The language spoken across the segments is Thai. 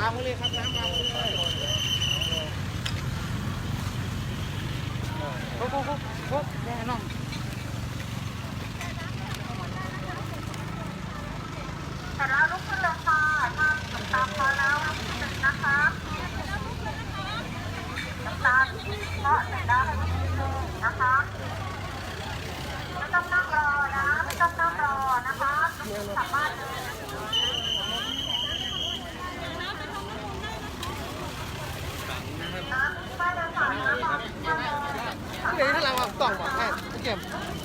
วางไว้เลยครับน้ำวางไว้เลยโอ้โหโอ้โหโอ้โหแน่นอน แต่แล้วลุกขึ้นเลยค่ะถ้าน้ำตาพอแล้วลุกขึ้นเลยนะคะน้ำตาเพราะเสร็จแล้วให้ลุกขึ้นเลยนะคะไม่ต้องนั่งรอนะไม่ต้องนั่งรอนะคะลุกขึ้นกลับบ้านเลยน้ำไม่เลยค่ะน้ำไม่เลย เดี๋ยวถ้าเราเอาต้องบอกให้เก็บ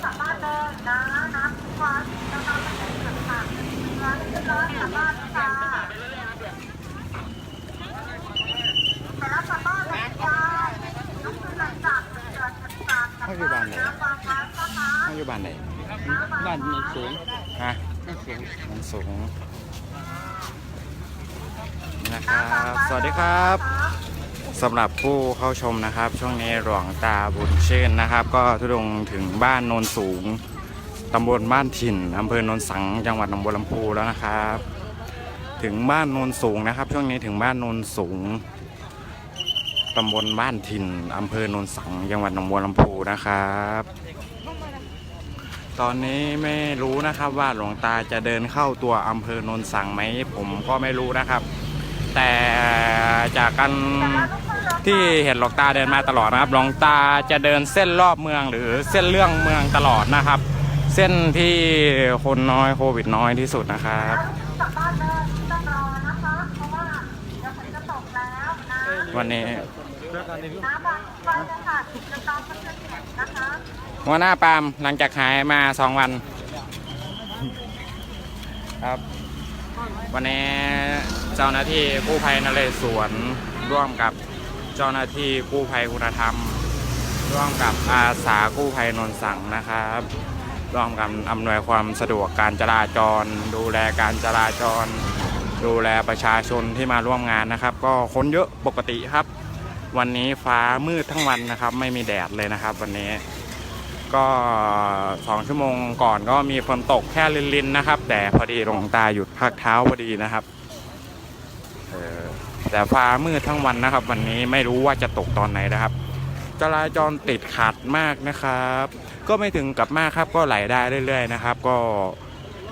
กลับบ้านเลยนะน้ำฟ้าน้ำน้ำไม่ได้เกิดค่ะน้ำขึ้นเลยกลับบ้านค่ะแต่แล้วกลับบ้านเลยยายลุกขึ้นเลยจากเดือนสิบสามกลับบ้านน้ำ วางไว้านะคะไม่อยู่บ้านไหนบ้านมันสูงฮะมันสูงมันสูงนะครับ สวัสดีครับสำหรับผู้เข้าชมนะครับ ช่วงนี้หลวงตาบุญชื่นนะครับ ก็ทุดงถึงบ้านโนนสูง ตำบลบ้านถิ่นอำเภอโนนสังจังหวัดหนองบัวลำพูแล้วนะครับ ถึงบ้านโนนสูงนะครับ ช่วงนี้ถึงบ้านโนนสูงตำบลบ้านถิ่นอำเภอโนนสังจังหวัดหนองบัวลำพูนะครับ ตอนนี้ไม่รู้นะครับว่าหลวงตาจะเดินเข้าตัวอำเภอโนนสังไหมผมก็ไม่รู้นะครับ แต่จากการที่เห็นหลวงตาเดินมาตลอดนะครับ หลวงตาจะเดินเส้นรอบเมืองหรือเส้นเรื่องเมืองตลอดนะครับ เส้นที่คนน้อยโควิดน้อยที่สุดนะครับกลันเลยไม่ต้องรอนะคะเพราะว่าเดี๋ยวฝนจะตกแล้วนะวันนี้วางไว้เลยค่ะจะต้องเพื่อนๆเห็นนะคะหัวหน้าปามหลังจากหายมาสองวัน ครับ วันนี้เจ้าหน้าที่กู้ภัยนเรศวรร่วมกับเจ้าหน้าที่กู้ภัยคุณธรรม ร่วมกับอาสากู้ภัยนนสังนะครับ ร่วมกันอำนวยความสะดวกการจราจร ดูแลการจราจร ดูแลประชาชนที่มาร่วมงานนะครับ ก็คนเยอะปกติครับ วันนี้ฟ้ามืดทั้งวันนะครับ ไม่มีแดดเลยนะครับ วันนี้ ก็สองชั่วโมงก่อนก็มีฝนตกแค่ลินๆนะครับ แต่พอดีหลวงตาหยุดพักเท้าพอดีนะครับแต่ฟ้ามืดทั้งวันนะครับ วันนี้ไม่รู้ว่าจะตกตอนไหนนะครับ จราจรติดขัดมากนะครับ ก็ไม่ถึงกับมากครับก็ไหลได้เรื่อย ๆ นะครับ ก็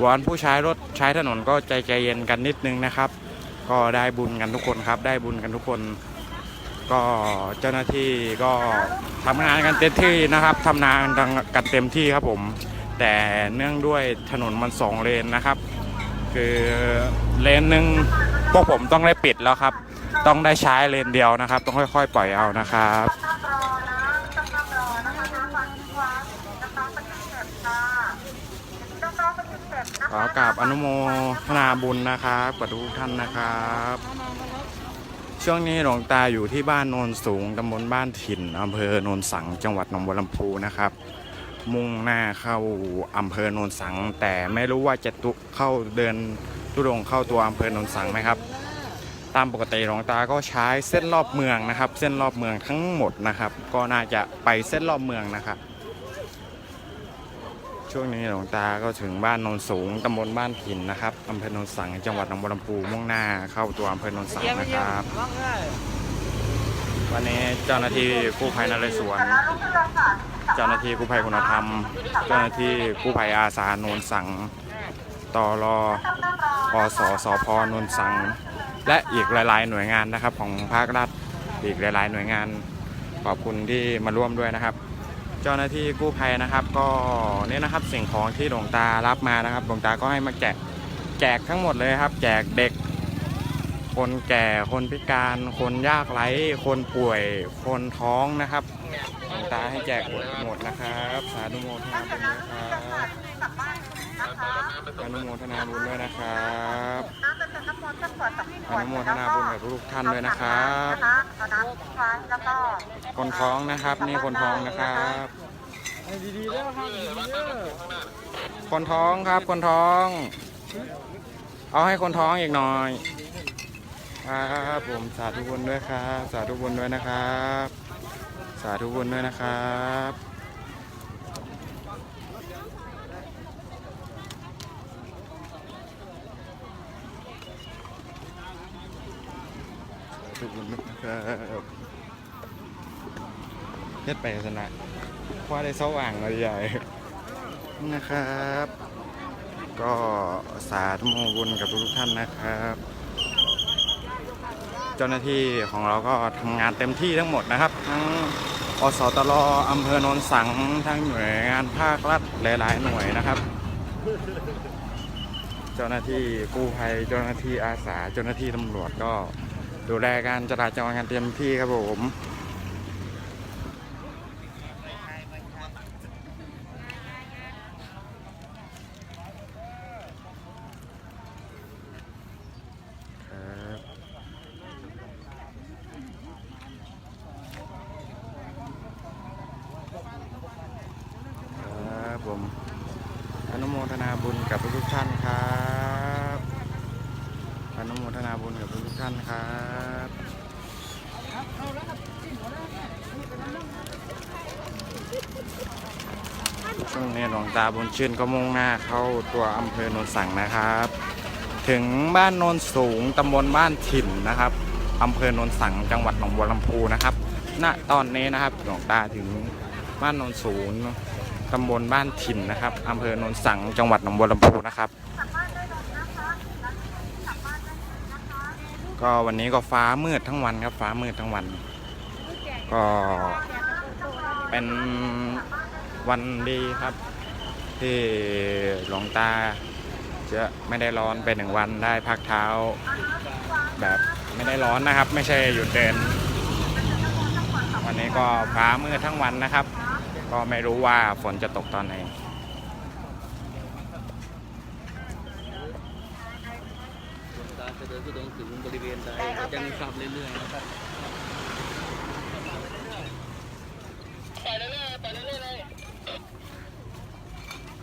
วอนผู้ใช้รถใช้ถนนก็ใจใจเย็นกันนิดนึงนะครับ ก็ได้บุญกันทุกคนครับ ได้บุญกันทุกคน ก็เจ้าหน้าที่ก็ทำงานกันเต็มที่นะครับทำงานกันเต็มที่ครับผม แต่เนื่องด้วยถนนมันสองเลนนะครับ คือเลนหนึ่งพวกผมต้องได้ปิดแล้วครับ ต้องได้ใช้เลนเดียวนะครับ ต้องค่อย ๆ ปล่อยเอานะครับ ขอกราบอนุโมทนาบุญนะครับกับทุกท่านนะครับ ช่วงนี้หลวงตาอยู่ที่บ้านโนนสูงตำบลบ้านถิ่นอำเภอโนนสังจังหวัดหนองบัวลำพูนะครับ มุ่งหน้าเข้าอำเภอโนนสัง แต่ไม่รู้ว่าจะตุเข้าเดินตุดงเข้าตัวอำเภอโนนสังไหมครับ ตามปกติหลวงตาก็ใช้เส้นรอบเมืองนะครับ เส้นรอบเมืองทั้งหมดนะครับ ก็น่าจะไปเส้นรอบเมืองนะครับ ช่วงนี้หลวงตาก็ถึงบ้านโนนสูงตำบลบ้านถิ่นนะครับอำเภอโนนสังจังหวัดหนองบัวลำพูมุ่งหน้าเข้าตัวอำเภอโนนสังนะครับ วันนี้เจ้าหน้าที่กู้ภัยนเรศวร เจ้าหน้าที่กู้ภัยคุณธรรม เจ้าหน้าที่กู้ภัยอาสาโนนสังตอรอองนั่งรอสสพโนนสัง และอีกหลาย ๆ หน่วยงานนะครับของภาครัฐอีกหลาย ๆ หน่วยงานขอบคุณที่มาร่วมด้วยนะครับ เจ้าหน้าที่กู้ภัยนะครับ ก็นี่นะครับสิ่งของที่หลวงตารับมานะครับหลวงตาก็ให้มาแจกแจกทั้งหมดเลยครับ แจกเด็ก คนแก่คนพิการ คนยากไร้คนป่วยคนท้องนะครับหลวงตาให้แจกหมดหมดนะครับสาธุโมทนาบุญนะครับ กลับบ้านนะคะอนุโมทนาบุญด้วยนะครับน้ำจะเป็นน้ำมนต์สักขวดสองขอวดนุโมทนาบุญกับทุกท่านด้วยนะครับเอาน้ำทิ้งไว้แล้วก็คนท้องนะครับนี่คนท้องนะครับไอ้ดีๆเด้อห้างดีๆเด้อคนท้องครับคนท้อง เอาให้คนท้องอีกหน่อยครับผมสาธุบุญด้วยครับ สาธุบุญด้วยนะครับ สาธุบุญด้วยนะครับ ธุนะครับเฮ็ดไปสนะคว้าได้เสาอ่างเลยใหญ่นะครับ ก็สาธุโมบุญกับทุกท่านนะครับ เจ้าหน้าที่ของเราก็ทำงานเต็มที่ทั้งหมดนะครับ ทั้งอสตรอำเภอโนนสังทั้งหน่วยงานภาครัฐหลายๆหน่วยนะครับ เจ้าหน้าที่กู้ภัยเจ้าหน้าที่อาสาเจ้าหน้าที่ตำรวจก็ ดูแลการจราจรกันเต็มที่ครับผมครับครับผมอนุโมทนาบุญกับทุกท่านครับ อนุโมทนาบุญกับทุกท่านครับช่วงนี้หลวงตาบุญชื่นก็มุ่งหน้าเข้าตัวอำเภอโนนสังนะครับ ถึงบ้านโนนสูงตำบลบ้านถิ่นนะครับอำเภอโนนสังจังหวัดหนองบัวลำพูนะครับณตอนนี้นะครับหลวงตาถึงบ้านโนนสูงตำบลบ้านถิ่นนะครับอำเภอโนนสังจังหวัดหนองบัวลำพูนะครับ ก็วันนี้ก็ฟ้ามืดทั้งวันครับ ฟ้ามืดทั้งวัน ก็เป็นวันดีครับ ที่หลวงตาจะไม่ได้ร้อนไปหนึ่งวันได้พักเท้า แบบไม่ได้ร้อนนะครับ ไม่ใช่หยุดเดิน วันนี้ก็ฟ้ามืดทั้งวันนะครับ ก็ไม่รู้ว่าฝนจะตกตอนไหน ตาจะเดินทุดงถึงบริเวณใด ก็จะมีขับเรื่อยๆนะครับ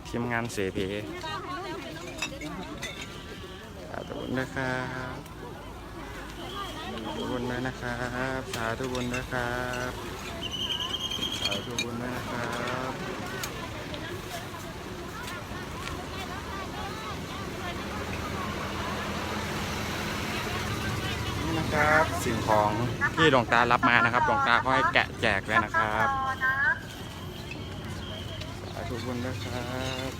ทีมงานเสพีสาธุบุญนะครับสาธุบุญด้วยนะครับสาธุบุญด้วยครับสาธุบุญด้วยนะครับ นี่นะ ครับสิ่งของที่หลวงตารับมานะครับหลวงตาก็ให้แกะแจกเลยนะครับสาธุบุญด้วยครับ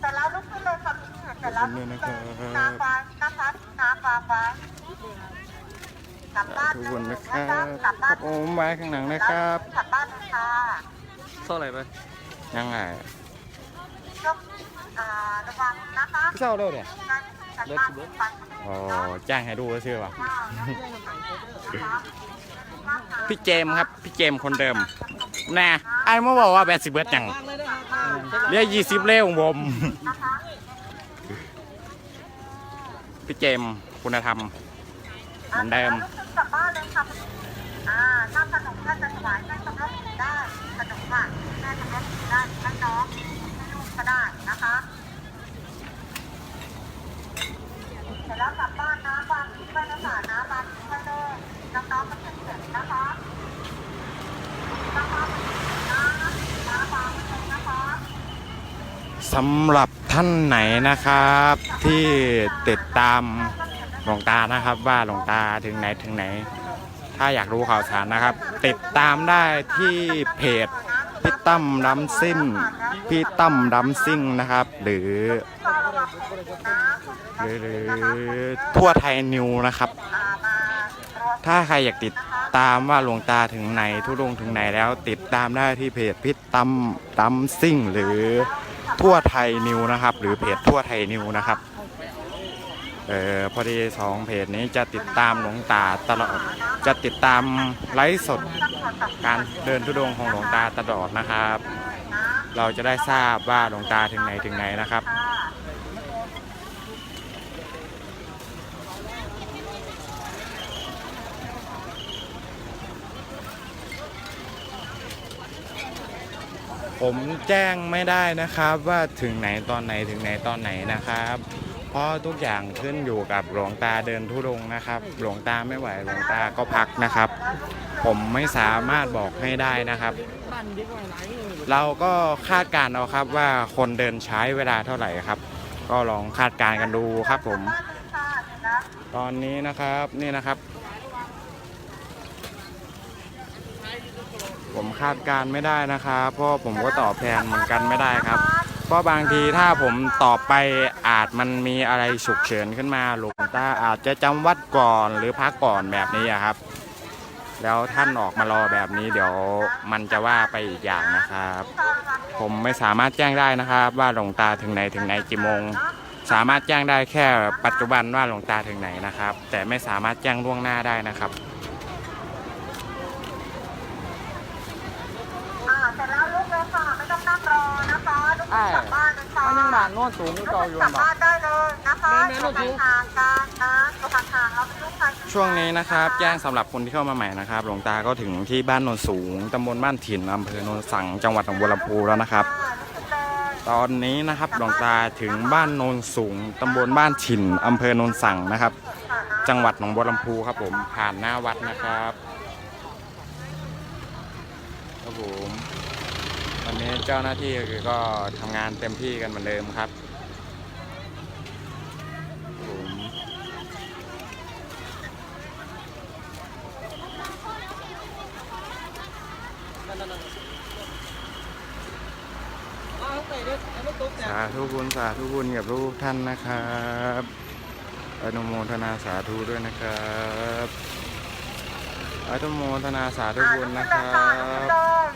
แต่แล้วลุกขึ้นเลยค่ะพี่แต่แล้วลุกขึ้นเลยน้ำฟ้านะคะน้ำฟ้าฟ้ากลับบ้านทุกคนนะครับคะกลับบ้านบผมไว้ข้างหลังนะครับกลับบ้านเลยค่ะเท่าไหร่ไปยังไงกอ่าระวังนะคะเศร้าเลยเนี่ย กลับบ้านฟังอ๋อจ้างให้ดูชื่อว่ะข้าวนะคะพี่เจมส์ครับ พี่เจมส์คนเดิมน่ะไอ้เมื่อบอกว่าแบดสิบเบิร์ดจังมากเลยนะครับเรียกยี่สิบเล่ของผมนะคะพี่เจมส์คุณธรรมเหมือนเดิมลุกขึ้นกลับบ้านเลยค่ะอ่าถ้าขนมท่านจะถวายแม่สำรับได้ขนมค่ะแม่สำรับได้ให้น้องให้ลูกก็ได้นะคะ เส ร็จแล้วกลับบ้านนะวางทิ้งไว้นะค่ะนะวางทิ้งไว้เลยน้องๆมันเป็นเสร็จนะคะนะคะนะคะสำหรับท่านไหนนะครับ ที่ติดตามหลวงตานะครับ ว่าหลวงตาถึงไหนถึงไหน ถ้าอยากรู้ข่าวสารนะครับ ติดตามได้ที่เพจพี่ตั้มดัมซิ่งพี่ตั้มดัมซิ่งนะครับ หรือ หรือหรือทั่วไทยนิวนะครับ ถ้าใครอยากติดตามว่าหลวงตาถึงไหน ทุดงถึงไหนแล้ว ติดตามได้ที่เพจพี่ตั้มดัมซิ่ง หรือทั่วไทยนิวนะครับ หรือเพจทั่วไทยนิวนะครับเออพอดีสองเพจนี้จะติดตามหลวงตาตลอดจะติดตามไลฟ์สดการเดินทุดงของหลวงตาตลอดนะครับ เราจะได้ทราบว่าหลวงตาถึงไหนถึงไหนนะครับ ผมแจ้งไม่ได้นะครับว่าถึงไหนตอนไหนถึงไหนตอนไหนนะครับ เพราะทุกอย่างขึ้นอยู่กับหลวงตาเดินทุดงนะครับ หลวงตาไม่ไหวหลวงตาก็พักนะครับ ผมไม่สามารถบอกให้ได้นะครับ เราก็คาดการเอาครับว่าคนเดินใช้เวลาเท่าไหร่ครับ ก็ลองคาดการกันดูครับผม ตอนนี้นะครับนี่นะครับ ผมคาดการณ์ไม่ได้นะครับเพราะผมก็ตอบแทนเหมือนกันไม่ได้ครับ เพราะบางทีถ้าผมตอบไปอาจมันมีอะไรฉุกเฉินขึ้นมาหลวงตาอาจจะจำวัดก่อนหรือพักก่อนแบบนี้ครับ แล้วท่านออกมารอแบบนี้เดี๋ยวมันจะว่าไปอีกอย่างนะครับ ผมไม่สามารถแจ้งได้นะครับ ว่าหลวงตาถึงไหนถึงไหนกี่โมงสามารถแจ้งได้แค่ปัจจุบันว่าหลวงตาถึงไหนนะครับ แต่ไม่สามารถแจ้งล่วงหน้าได้นะครับ อ่าเสร็จแล้วลุกเลยค่ะไม่ต้องนั่งรอ นะคะลุกขึ้นกลับบ้านเลยค่ะมันยังนานโน่นสูงลุกเก่าอยู่บบ่บ้านได้เลยนะคะอยู่ห่างกันนะอยู่ห่างๆเราเป็นลูกชายช่วงนี้นะครับแจ้งสำหรับคนที่เข้ามาใหม่นะครับ หลวงตาก็ถึงที่บ้านโนนสูงตำบลบ้านถิ่นอำเภอโนนสังจังหวัดหนองบัวลำพูแล้วนะครับ ตอนนี้นะครับหลวงตาถึงบ้านโนนสูงตำบลบ้านถิ่นอำเภอโนนสังนะครับ จังหวัดหนองบัวลำพูครับผมผ่านหน้าวัดนะครับครับผม วันนี้เจ้าหน้าที่ก็ทำงานเต็มที่กันเหมือนเดิมครับสาธุบุญสาธุบุญกับทุกท่านนะครับอนุโมทนาสาธุด้วยนะครับอนุโมทนาสาธุบุญนะครับ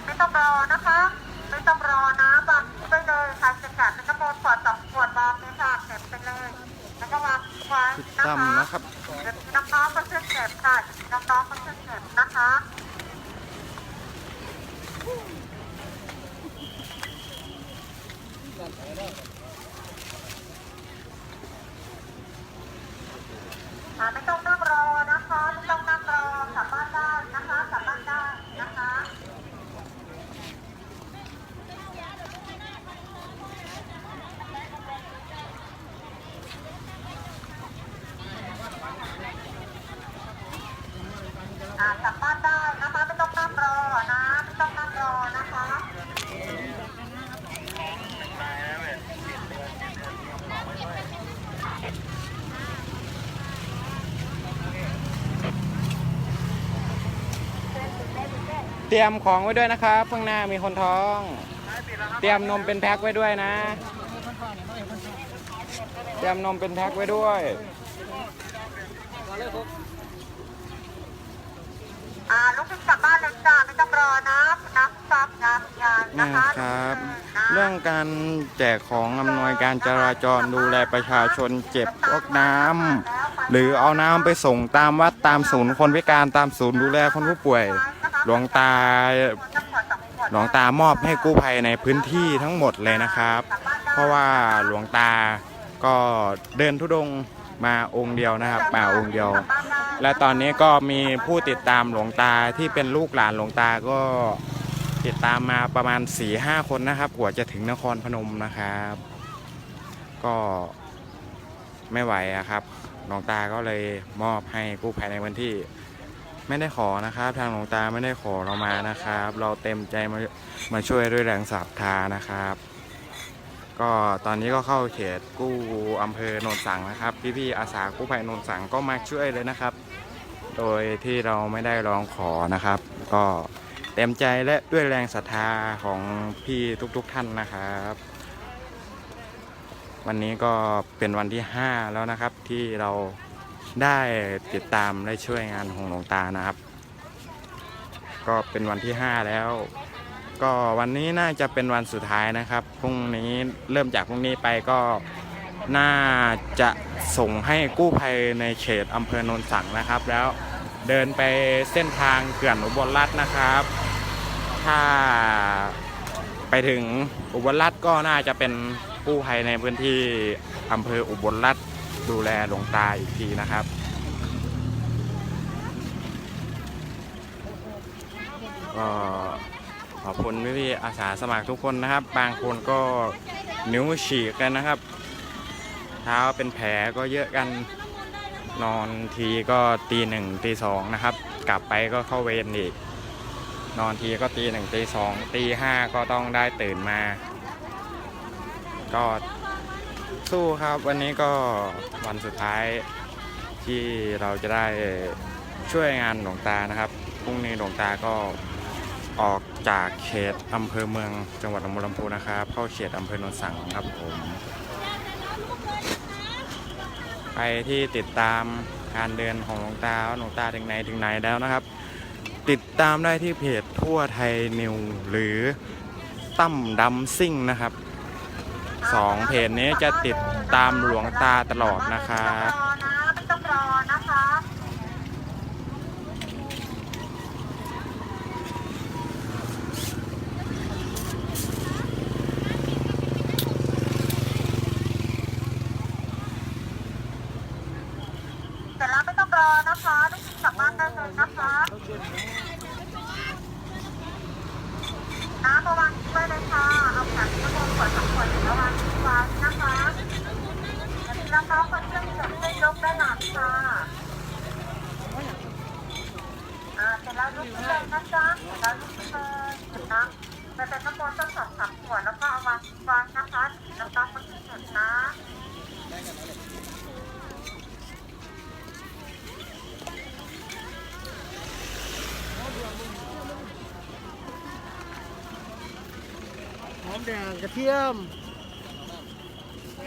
ไม่ต้องรอนะคะ ต้องรอนะวางไปเลยค่ะจะกัดแล้วก็โมขวดสองขวดวางเลยค่ะเก็บไปเลย แล้วก็วางไว้พิดนะตั้มคะนะครับ น้องๆก็ช่วยเก็บค่ะน้องๆก็ช่วยเก็บนะคะอ่าไม่ต้องนั่งรอนะคะไม่ต้องนั่งรอกลับบ้านได้นะคะกลับบ้านได้นะคะ อ่ากลับบ้านได้นะคะไม่ต้องนั่งรอนะไม่ต้องนั่งรอนะคะ เตรียมของไว้ด้วยนะครับข้างหน้ามีคนท้อง เตรียมนมเป็นแพ็คไว้ด้วยนะ เตรียมนมเป็นแพ็คไว้ด้วยอ่าลูกพิกกลับบ้านเลยจ้าไม่ต้องรอนะน้ำซับน้ำยานะนะครับคะเรื่องการแจกของอำนวยการจราจรดูแลประชาชนเจ็บพวกน้ำหรือเอาน้ำไปส่งตามวัดตามศูนย์คนพิการตามศูนย์ดูแลคนผู้ป่วย หลวงตาหลวงตามอบให้กู้ภัยในพื้นที่ทั้งหมดเลยนะครับ เพราะว่าหลวงตาก็เดินทุดงมาองค์เดียวนะครับมาองค์เดียว และตอนนี้ก็มีผู้ติดตามหลวงตาที่เป็นลูกหลานหลวงตาก็ติดตามมาประมาณ4ี่ห้าคนนะครับกว่าจะถึงนครพนมนะครับ ก็ไม่ไหวอะครับหลวงตาก็เลยมอบให้กู้ภัยในพื้นที่ ไม่ได้ขอนะครับ ทางหลวงตาไม่ได้ขอเรามานะครับ เราเต็มใจมามาช่วยด้วยแรงศรัทธานะครับ ก็ตอนนี้ก็เข้าเขตกู้อำเภอโนนสังนะครับ พี่ๆอาสากู้ภัยโนนสังก็มาช่วยเลยนะครับ โดยที่เราไม่ได้ร้องขอนะครับ ก็เต็มใจและด้วยแรงศรัทธาของพี่ทุกๆท่านนะครับวันนี้ก็เป็นวันที่ 5 แล้วนะครับที่เรา ได้ติดตามได้ช่วยงานของหลวงตานะครับ ก็เป็นวันที่ 5 แล้ว ก็วันนี้น่าจะเป็นวันสุดท้ายนะครับพรุ่งนี้เริ่มจากพรุ่งนี้ไปก็น่าจะส่งให้กู้ภัยในเขตอำเภอโนนสังนะครับ แล้วเดินไปเส้นทางเขื่อนอุบลรัตน์นะครับ ถ้าไปถึงอุบลรัตน์ก็น่าจะเป็นกู้ภัยในพื้นที่อำเภออุบลรัตน์ ดูแลหลวงตาอีกทีนะครับ ก็ขอบคุณพี่ๆอาสาสมัครทุกคนนะครับ บางคนก็นิ้วฉีกกันนะครับ เท้าเป็นแผลก็เยอะกันนอนทีก็ตีหนึ่งตีสองนะครับ กลับไปก็เข้าเวรอีก นอนทีก็ตีหนึ่งตีสองตีห้าก็ต้องได้ตื่นมา ก็ สู้ครับวันนี้ก็วันสุดท้ายที่เราจะได้ช่วยงานหลวงตานะครับพรุ่งนี้หลวงตาก็ออกจากเขตอำเภอเมืองจังหวัดหนองบัวลำพูนะครับ เข้าเขตอำเภอโนนสังครับผมใครที่ติดตามการเดินของหลวงตาว่าหลวงตาถึงไหนถึงไหนแล้วนะครับ ติดตามได้ที่เพจทั่วไทยนิวหรือตั้มดำซิ่งนะครับ สองเพจนี้จะติดตามหลวงตาตลอดนะครับรอนะไม่ต้องรอนะคะ เสร็จแล้วไม่ต้องรอนะคะทุกคนกลับบ้านได้เลยนะคะ น้ำมาวางทิ้งไว้เลยค่ะ เอาแผงน้ำมันขวดสองขวดแล้ววางทิ้งไว้นะคะแล้วน้องคนเครื่องเสร็จได้ยกได้หนักค่ะอ่าเสร็จแล้วลุกขึ้นเลยนะจ๊ะเสร็จแล้วลุกขึ้นเลยนะแต่เป็นน้ำมันต้องสองสามขวดแล้วก็เอาวางทิ้งนะคะแล้วน้องคนเครื่องเสร็จนะ หอมแดงกระเทียมไป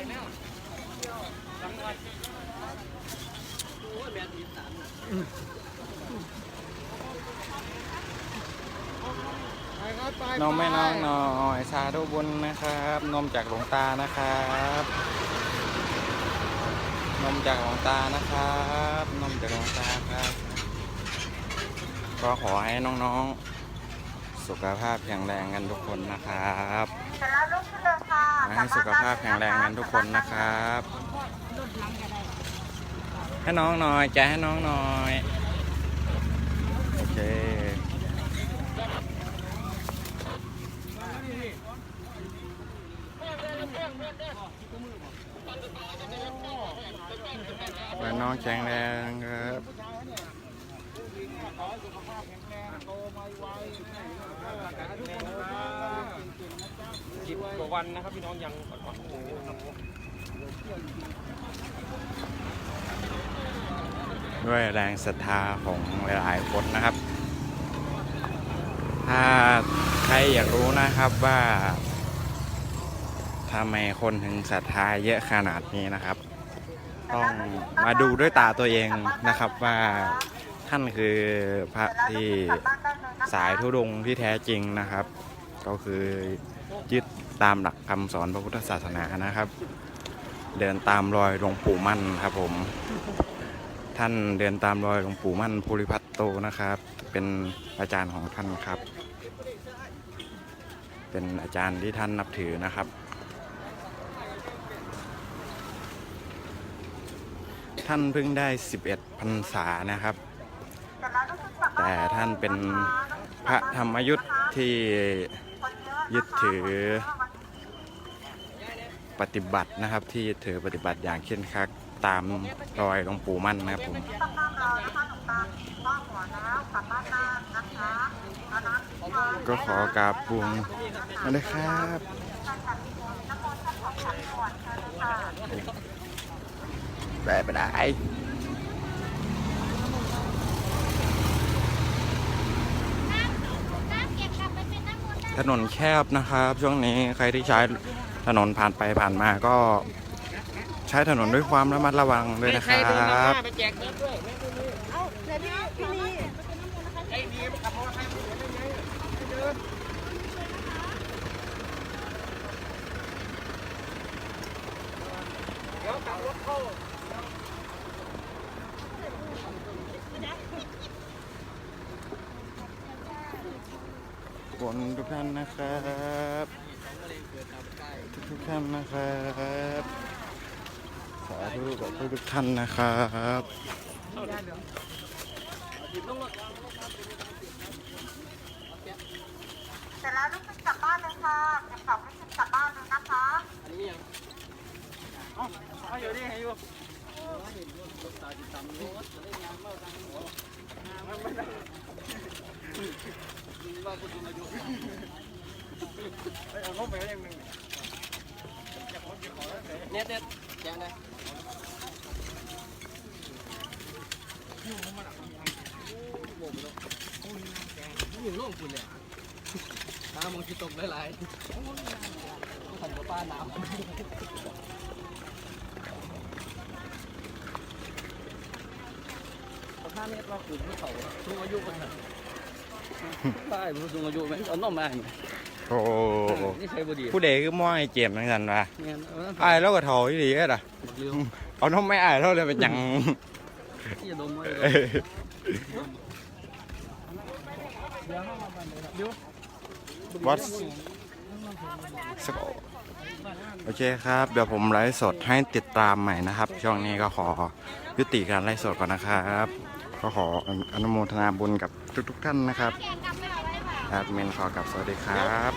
ครับไปนมไม่น้องหน่อยสาธุบุญนะครับ นมจากหลวงตานะครับ นมจากหลวงตานะครับ นมจากหลวงตาครับ ก็ขอให้น้องๆ สุขภาพแข็งแรงกันทุกคนนะครับเสร็จแล้วลุกขึ้นเลยค่ะให้สุขภาพแข็งแรงกันทุกคนนะครับ ให้น้องหน่อยใจให้น้องหน่อยโอเคและน้องแข็งแรงครับ สิบกว่าวันนะครับพี่น้องยังอ่อนๆโอ้โหครับด้วยแรงศรัทธาของหลายคนนะครับ ถ้าใครอยากรู้นะครับว่าทำไมคนถึงศรัทธาเยอะขนาดนี้นะครับ ต้องมาดูด้วยตาตัวเองนะครับว่า ท่านคือพระที่สายทุดงที่แท้จริงนะครับ ก็คือยึดตามหลักคำสอนพระพุทธศาสนานะครับ เดินตามรอยหลวงปู่มั่นครับผม ท่านเดินตามรอยหลวงปู่มั่นภูริพัฒโตนะครับ เป็นอาจารย์ของท่านครับ เป็นอาจารย์ที่ท่านนับถือนะครับท่านเพิ่งได้ 11พรรษานะครับ แต่ท่านเป็นพระธรรมยุทธ์ที่ยึดถือปฏิบัตินะครับ ที่ยึดถือปฏิบัติอย่างเคร่งครัดตามรอยหลวงปู่มั่นนะครับผมก็ขอกราบบุญมาเลยครับน้ำมันต์สักสองสามขวดเชิญเลยค่ะ ได้ไปได้ ถนนแคบนะครับ ช่วงนี้ใครที่ใช้ถนนผ่านไปผ่านมาก็ ใช้ถนนด้วยความระมัดระวังด้วยนะครับไปแจกเงินด้วยไม่ต้องรีบเอาไหนพี่พี่ลีไอ้นี่ขับรถให้ไม่เห็นได้ไงไม่เดินเดี๋ยวขับรถเข้า บนทุกท่านนะครับทุกทุกๆท่านนะครับสาธุกับทุกๆท่านนะครับเสร็จแล้วลุกขึ้นกลับบ้านเลยค่ะเก็บของให้ขึ้นกลับบ้านเลยนะคะอันนี้ยังเอาอยู่นี่ให้อยู่ ตาจิตตำรถจะได้งานเล่าทางหัวว่าผู้สูงอายุ เอ้ยเอาลงไปไว้อย่างหนึ่งเน็ตเน็ตแจ้งเลยอยู่โลกคุณเลยน้ำมันจะตกหลายๆขันกับป้าน้ำห้าเมตรว่าคุณผู้เขาสูงอายุคนนั้นใช่ผู้สูงอายุไหมเอาน้องมาโอ้ โหนี่ใช่บดีผู้ใดคือมองไอ้เจมส์ทั้งนั้นวะเนี่ยอายแล้วก็ถอยดีก็ล่ะเร็วเอาน้องไม่อายเท่าเลยเป็นหยังที่จะดมไว้เอ้ย What โอเคครับ เดี๋ยวผมไลฟ์สดให้ติดตามใหม่นะครับ ช่วงนี้ก็ขอยุติการไลฟ์สดก่อนนะครับ ก็ขออนุโมทนาบุญกับทุกๆท่านนะครับแอดมินขอกลับสวัสดีครับ